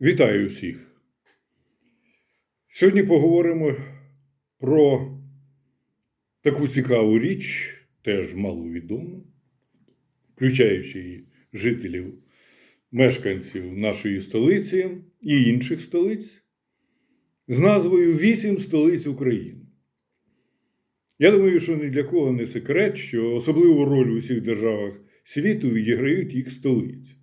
Вітаю всіх. Сьогодні поговоримо про таку цікаву річ, теж маловідому, включаючи і жителів, мешканців нашої столиці і інших столиць, з назвою Вісім столиць України. Я думаю, що ні для кого не секрет, що особливу роль у всіх державах світу відіграють їх столиці.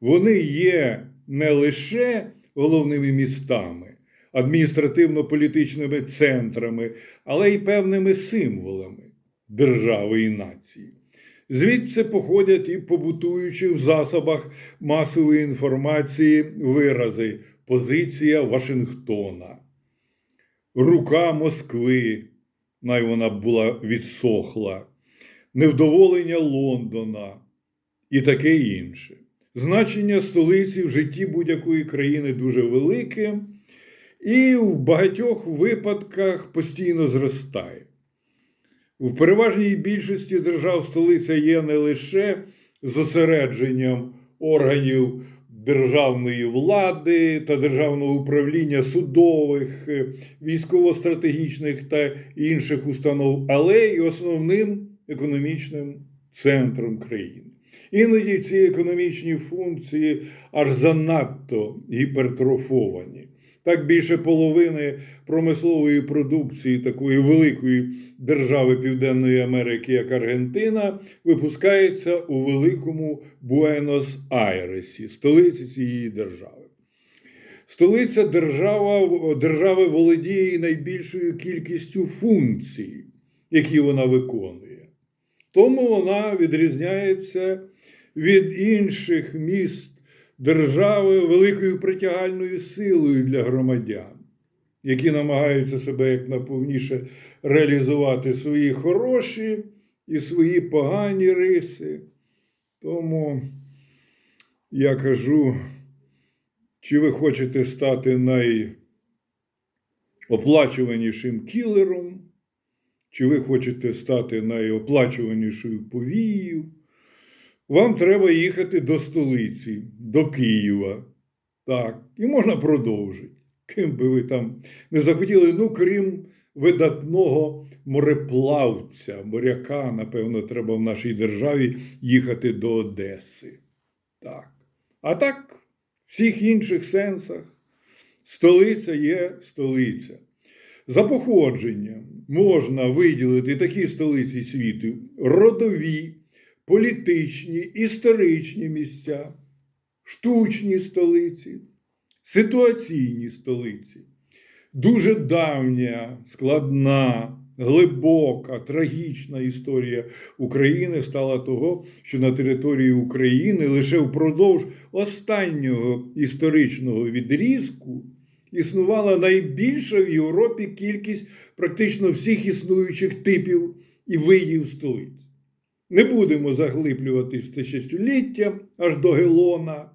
Вони є не лише головними містами, адміністративно-політичними центрами, але й певними символами держави і нації. Звідси походять і побутуючи в засобах масової інформації вирази позиція Вашингтона, рука Москви, най вона була відсохла, невдоволення Лондона і таке інше. Значення столиці в житті будь-якої країни дуже велике і в багатьох випадках постійно зростає. В переважній більшості держав столиця є не лише зосередженням органів державної влади та державного управління судових, е, військово-стратегічних та інших установ, але й основним економічним центром країни. Іноді ці економічні функції аж занадто гіпертрофовані. Так більше половини промислової продукції такої великої держави Південної Америки, як Аргентина, випускається у великому Буенос-Айресі, столиці цієї держави. Столиця держава, держави володіє найбільшою кількістю функцій, які вона виконує. Тому вона відрізняється від інших міст держави великою притягальною силою для громадян, які намагаються себе як наповніше реалізувати свої хороші і свої погані риси. Тому я кажу, чи ви хочете стати найоплачуванішим кілером, чи ви хочете стати найоплачуванішою повією, вам треба їхати до столиці, до Києва. Так, і можна продовжити. Ким би ви там не захотіли, ну крім видатного мореплавця, моряка, напевно, треба в нашій державі їхати до Одеси. Так. А так, в всіх інших сенсах, столиця є столиця. За походженням можна виділити такі столиці світу родові, політичні, історичні місця, штучні столиці, ситуаційні столиці. Дуже давня, складна, глибока, трагічна історія України стала того, що на території України лише впродовж останнього історичного відрізку існувала найбільша в Європі кількість практично всіх існуючих типів і видів столиць. Не будемо заглиблюватись в тисячоліття аж до Гелона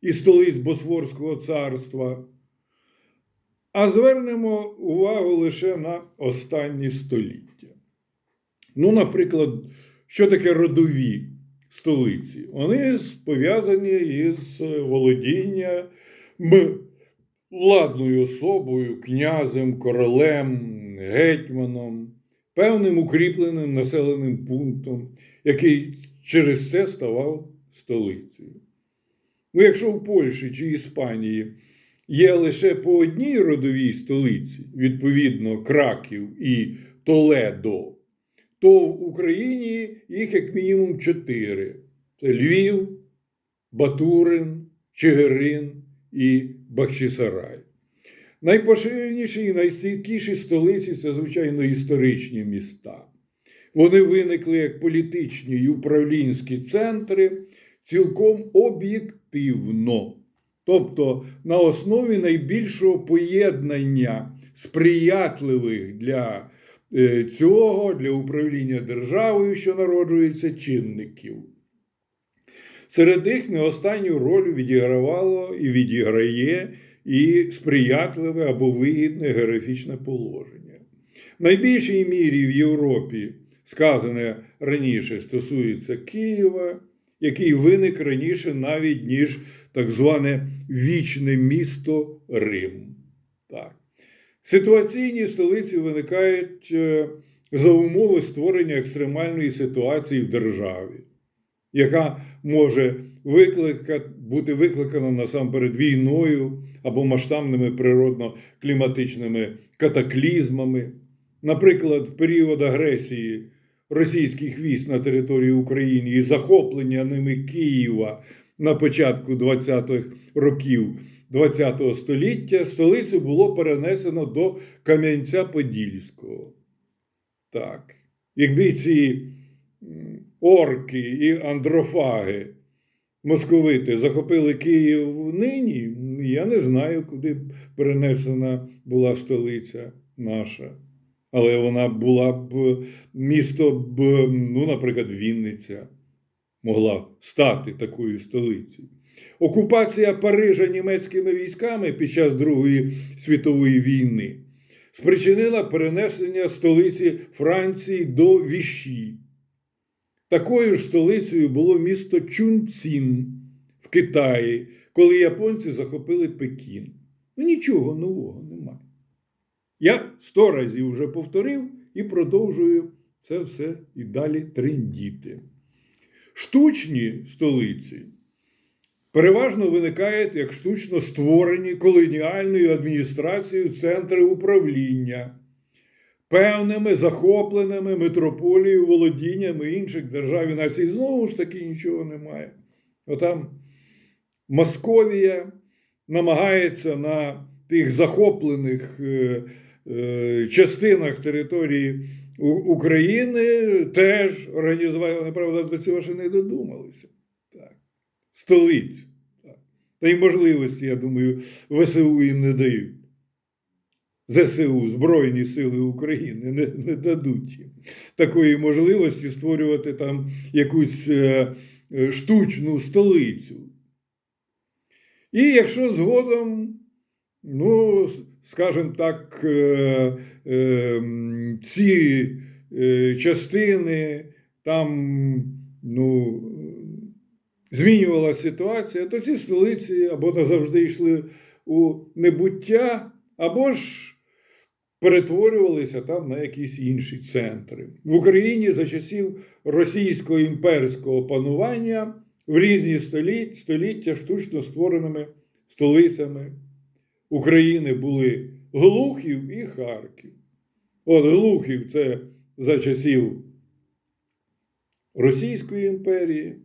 і столиць Босфорського царства, а звернемо увагу лише на останні століття. Ну, наприклад, що таке родові столиці? Вони пов'язані із володінням владною особою, князем, королем, гетьманом, певним укріпленим населеним пунктом, який через це ставав столицею. Ну, якщо в Польщі чи Іспанії є лише по одній родовій столиці, відповідно, Краків і Толедо, то в Україні їх як мінімум чотири: це Львів, Батурин, Чигирин і Бахчисарай. Найпоширеніші і найстійкіші столиці це, звичайно, історичні міста. Вони виникли як політичні і управлінські центри цілком об'єктивно, тобто на основі найбільшого поєднання сприятливих для е, цього, для управління державою, що народжується, чинників. Серед них не останню роль відігравало і відіграє і сприятливе або вигідне географічне положення. В найбільшій мірі в Європі, сказане раніше, стосується Києва який виник раніше навіть ніж так зване вічне місто Рим. Так. Ситуаційні столиці виникають е, за умови створення екстремальної ситуації в державі, яка може виклика, бути викликана насамперед війною або масштабними природно-кліматичними катаклізмами. Наприклад, в період агресії російських військ на території України і захоплення ними Києва на початку 20-х років ХХ століття столицю було перенесено до Кам'янця-Подільського. Так. Якби ці орки і андрофаги московити захопили Київ нині, я не знаю, куди перенесена була столиця наша. Але вона була б місто б, ну, наприклад, Вінниця могла стати такою столицею. Окупація Парижа німецькими військами під час Другої світової війни спричинила перенесення столиці Франції до Віші. Такою ж столицею було місто Чунцін в Китаї, коли японці захопили Пекін. Ну, нічого нового немає. Я сто разів вже повторив і продовжую це все і далі трендіти. Штучні столиці переважно виникають як штучно створені колоніальною адміністрацією центри управління, певними захопленими метрополією володіннями інших держав і націй. Знову ж таки нічого немає. Отам Московія намагається на тих захоплених е, е, частинах території України теж організувати, вони, до цього ще не додумалися. Так. Столицю. Так. Та й можливості, я думаю, ВСУ їм не дають. ЗСУ, Збройні Сили України, не, не дадуть їм такої можливості створювати там якусь е, е, штучну столицю. І якщо згодом, ну, скажімо так, е, е, ці е, частини там, ну, змінювалася ситуація, то ці столиці або назавжди йшли у небуття, або ж перетворювалися там на якісь інші центри. В Україні за часів російського імперського панування в різні століття, штучно створеними столицями України були Глухів і Харків. От Глухів це за часів Російської імперії,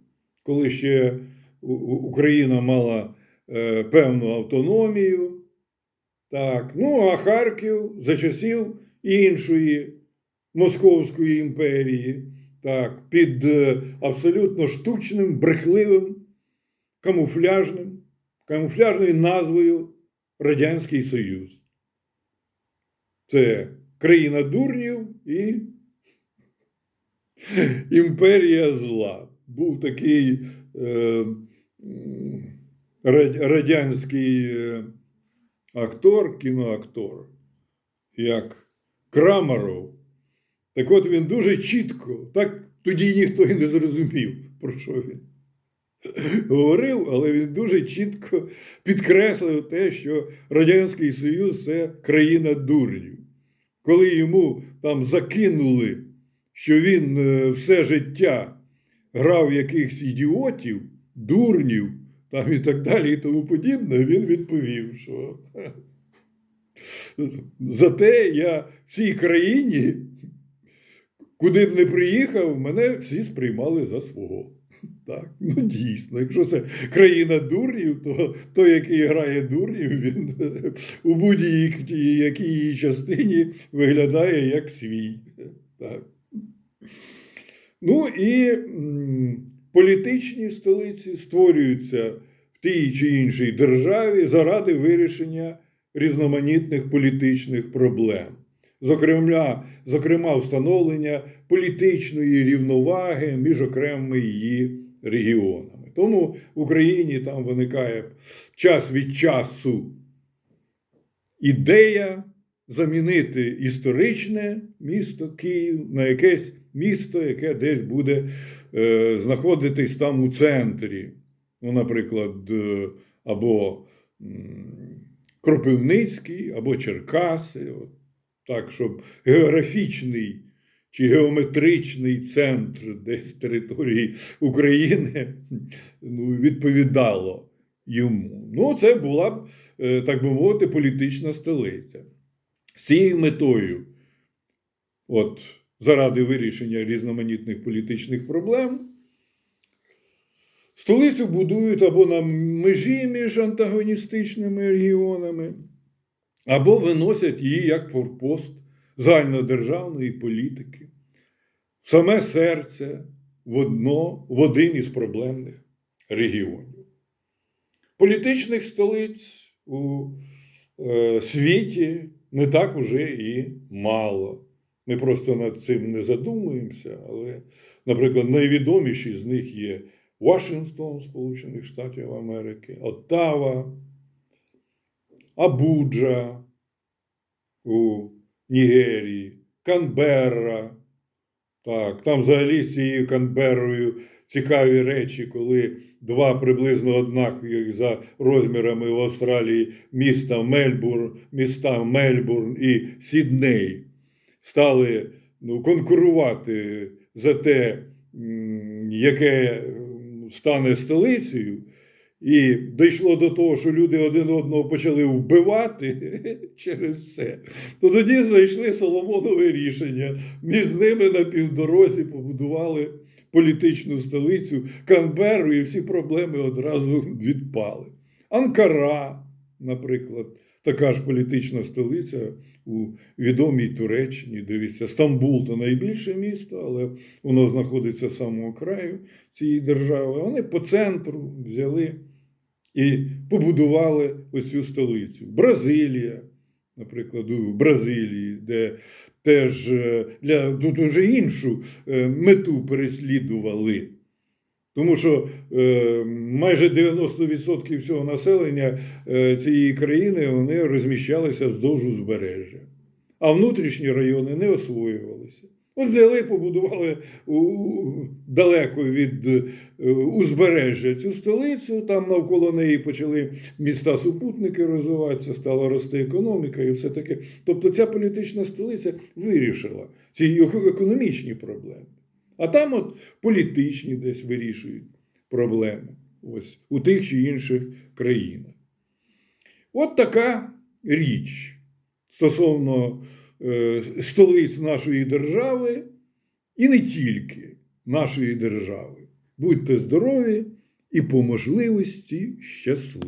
коли ще Україна мала е, певну автономію. Так, ну а Харків за часів іншої Московської імперії, так, під е, абсолютно штучним, брехливим, камуфляжним, камуфляжною назвою Радянський Союз. Це країна дурнів і імперія зла. Був такий е, радянський е, актор, кіноактор, як Крамаров. Так от він дуже чітко, так тоді ніхто і не зрозумів, про що він говорив, але він дуже чітко підкреслив те, що Радянський Союз це країна дурнів. Коли йому там закинули, що він е, все життя грав якихось ідіотів, дурнів там і так далі, і тому подібне, він відповів, що зате я в цій країні, куди б не приїхав, мене всі сприймали за свого. Так, ну дійсно, якщо це країна дурнів, то той, який грає дурнів, він у будь-якій її частині виглядає як свій. Так. Ну і політичні столиці створюються в тій чи іншій державі заради вирішення різноманітних політичних проблем. Зокрема, зокрема, встановлення політичної рівноваги між окремими її регіонами. Тому в Україні там виникає час від часу ідея замінити історичне місто Київ на якесь місто, яке десь буде е, знаходитись там у центрі, ну, наприклад, е, або Кропивницький, або Черкаси, от, так, щоб географічний чи геометричний центр десь території України ну, відповідало йому. Ну, це була б, е, так би мовити, політична столиця. З цією метою, от, заради вирішення різноманітних політичних проблем, столицю будують або на межі між антагоністичними регіонами, або виносять її як форпост загальнодержавної політики, саме серце в, одно, в один із проблемних регіонів. Політичних столиць у е, світі не так уже і мало. Ми просто над цим не задумуємося, але, наприклад, найвідоміші з них є Вашингтон, Сполучених Штатів Америки, Оттава, Абуджа у Нігерії, Канберра. Так, там взагалі з цією Канберрою цікаві речі, коли два приблизно однакових за розмірами в Австралії міста Мельбурн, міста Мельбурн і Сідней стали ну, конкурувати за те, яке стане столицею. І дійшло до того, що люди один одного почали вбивати через це, то тоді знайшли Соломонове рішення. Між ними на півдорозі побудували політичну столицю Канберу, і всі проблеми одразу відпали. Анкара, наприклад, така ж політична столиця у відомій Туреччині. Дивіться, Стамбул то найбільше місто, але воно знаходиться з самого краю цієї держави. Вони по центру взяли і побудували ось цю столицю. Бразилія, наприклад, у Бразилії, де теж е, для тут уже іншу е, мету переслідували. Тому що е, майже 90% всього населення е, цієї країни вони розміщалися вздовж узбережжя, а внутрішні райони не освоювалися. От взяли, побудували у, далеко від е, узбережжя цю столицю, там навколо неї почали міста-супутники розвиватися, стала рости економіка і все таке. Тобто ця політична столиця вирішила ці економічні проблеми. А там от політичні десь вирішують проблеми ось, у тих чи інших країнах. От така річ стосовно е, столиць нашої держави і не тільки нашої держави. Будьте здорові і по можливості щасливі.